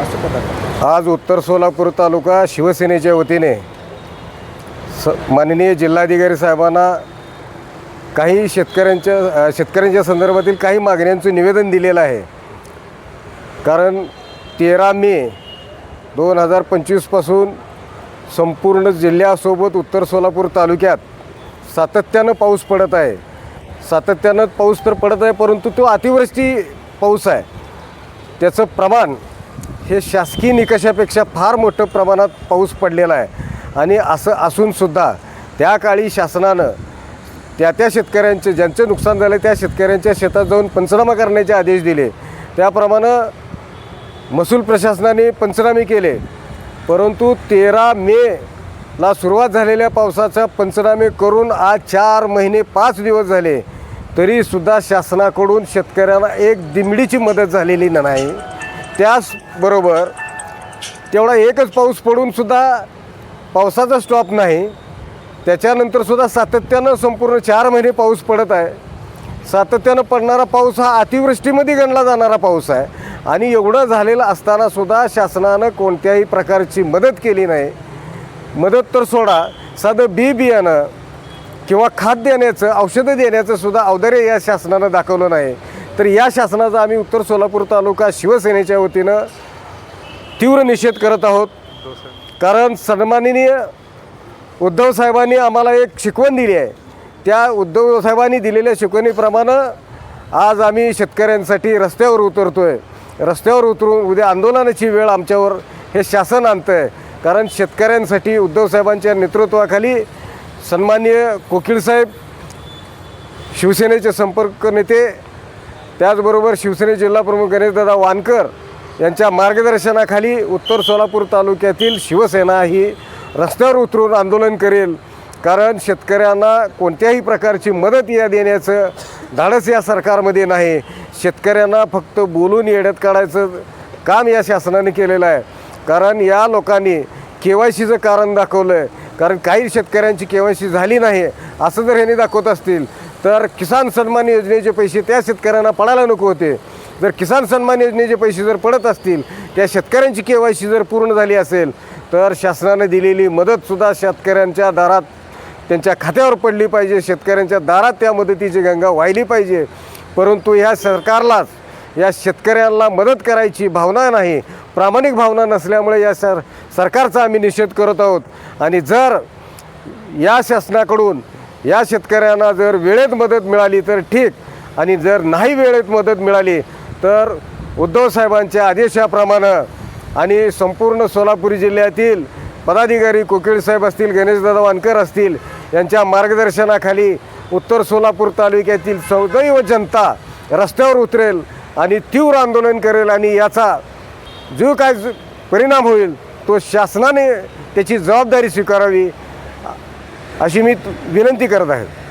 असं आज उत्तर सोलापूर तालुका शिवसेनेच्या वतीने स माननीय जिल्हाधिकारी साहेबांना काही शेतकऱ्यांच्या शेतकऱ्यांच्या संदर्भातील काही मागण्यांचं निवेदन दिलेलं आहे. कारण तेरा मे दोन हजार पंचवीसपासून संपूर्ण जिल्ह्यासोबत उत्तर सोलापूर तालुक्यात सातत्यानं पाऊस पडत आहे. सातत्यानं पाऊस तर पडत आहे परंतु तो अतिवृष्टी पाऊस आहे. त्याचं प्रमाण हे शासकीय निकषापेक्षा फार मोठं प्रमाणात पाऊस पडलेला आहे. आणि असं असूनसुद्धा त्या काळी शासनानं त्या त्या शेतकऱ्यांचे ज्यांचं नुकसान झालं त्या शेतकऱ्यांच्या शेतात जाऊन पंचनामा करण्याचे आदेश दिले. त्याप्रमाणे महसूल प्रशासनाने पंचनामे केले. परंतु तेरा मेला सुरुवात झालेल्या पावसाचा पंचनामे करून आज चार महिने पाच दिवस झाले. तरीसुद्धा शासनाकडून शेतकऱ्यांना एक दिमडीची मदत झालेली नाही. त्याचबरोबर तेवढा एकच पाऊस पडूनसुद्धा पावसाचा स्टॉप नाही. त्याच्यानंतरसुद्धा सातत्यानं संपूर्ण चार महिने पाऊस पडत आहे. सातत्यानं पडणारा पाऊस हा अतिवृष्टीमध्ये गणला जाणारा पाऊस आहे. आणि एवढं झालेलं असतानासुद्धा शासनानं कोणत्याही प्रकारची मदत केली नाही. मदत तर सोडा साधं बी बियाणं किंवा खाद देण्याचं औषधं देण्याचं सुद्धा औदार्य या शासनानं दाखवलं नाही. तर या शासनाचा आम्ही उत्तर सोलापूर तालुका शिवसेनेच्या वतीनं तीव्र निषेध करत आहोत. कारण सन्माननीय उद्धव साहेबांनी आम्हाला एक शिकवण दिली आहे. त्या उद्धव साहेबांनी दिलेल्या शिकवणीप्रमाणे आज आम्ही शेतकऱ्यांसाठी रस्त्यावर उतरतो आहे रस्त्यावर उतरून उद्या आंदोलनाची वेळ आमच्यावर हे शासन आणतं आहे कारण शेतकऱ्यांसाठी उद्धवसाहेबांच्या नेतृत्वाखाली सन्माननीय कोकिळसाहेब शिवसेनेचे संपर्क नेते त्याचबरोबर शिवसेने जिल्हाप्रमुख गणेशदादा वानकर यांच्या मार्गदर्शनाखाली उत्तर सोलापूर तालुक्यातील शिवसेना ही रस्त्यावर उतरून आंदोलन करेल. कारण शेतकऱ्यांना कोणत्याही प्रकारची मदत या देण्याचं धाडस या सरकारमध्ये नाही. शेतकऱ्यांना फक्त बोलून येड्यात काढायचं काम या शासनाने केलेलं आहे. कारण या लोकांनी के वाय सीचं कारण दाखवलं आहे कारण काही शेतकऱ्यांची के वाय सी झाली नाही असं जर ह्यांनी दाखवत असतील तर किसान सन्मान योजनेचे पैसे त्या शेतकऱ्यांना पडायला नको होते. जर किसान सन्मान योजनेचे पैसे जर पडत असतील त्या शेतकऱ्यांची के वाय सी जर पूर्ण झाली असेल तर शासनाने दिलेली मदतसुद्धा शेतकऱ्यांच्या दारात त्यांच्या खात्यावर पडली पाहिजे. शेतकऱ्यांच्या दारात त्या मदतीची गंगा वाहिली पाहिजे. परंतु ह्या सरकारलाच या शेतकऱ्यांना मदत करायची भावना नाही. प्रामाणिक भावना नसल्यामुळे या सर सरकारचा आम्ही निषेध करत आहोत. आणि जर या शासनाकडून या शेतकऱ्यांना जर वेळेत मदत मिळाली तर ठीक. आणि जर नाही वेळेत मदत मिळाली तर उद्धव साहेबांच्या आदेशाप्रमाणे आणि संपूर्ण सोलापूर जिल्ह्यातील पदाधिकारी कोकिळ साहेब असतील गणेशदादा वानकर असतील यांच्या मार्गदर्शनाखाली उत्तर सोलापूर तालुक्यातील सदैव जनता रस्त्यावर उतरेल आणि तीव्र आंदोलन करेल आणि याचा जो काय परिणाम होईल तो शासनाने त्याची जबाबदारी स्वीकारावी. अशी मी विनंती करत आहे.